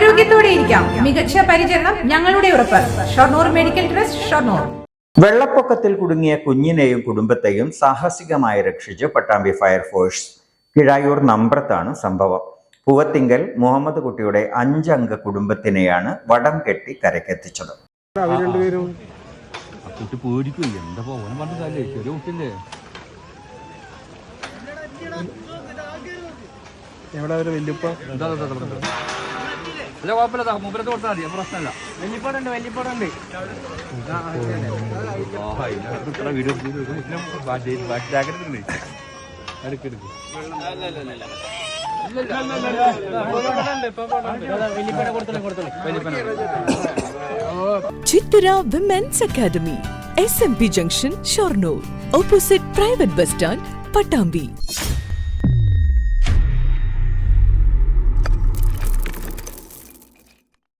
ആരോഗ്യത്തോടെ ഇരിക്കാം മികച്ച പരിചരണം ഞങ്ങളുടെ ഉറപ്പ്. Shoranur medical trust Shoranur. വെള്ളപ്പൊക്കത്തിൽ കുടുങ്ങിയ കുഞ്ഞിനെയും കുടുംബത്തെയും സാഹസികമായി രക്ഷിച്ച് പട്ടാമ്പി ഫയർഫോഴ്സ് കിഴായൂർ നമ്പ്രത്താണ് സംഭവം. പൂവത്തിങ്കൽ മുഹമ്മദ് കുട്ടിയുടെ അഞ്ചംഗ കുടുംബത്തിനെയാണ് വടം കെട്ടി കരക്കെത്തിച്ചത് എവിടെ വല്യപ്പ? ഇല്ല കുഴപ്പമില്ല മൂപ്പരത്ത് കൊടുത്താൽ മതി. പ്രശ്നമില്ല. എടുക്ക് എടുക്ക്. Chithara women's academy S M P junction Shoranur opposite private bus stand Pattambi